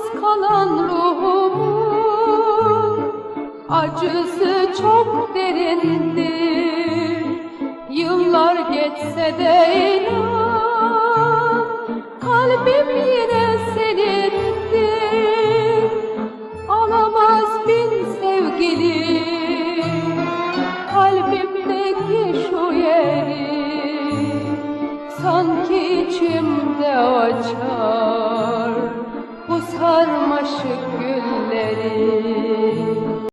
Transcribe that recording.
Yalnız kalan ruhumun acısı çok derindir. Yıllar geçse de inan, kalbim yine senindir. Alamaz bin sevgili, kalbimdeki şu yeri, sanki içimde açar sarmaşık gülleri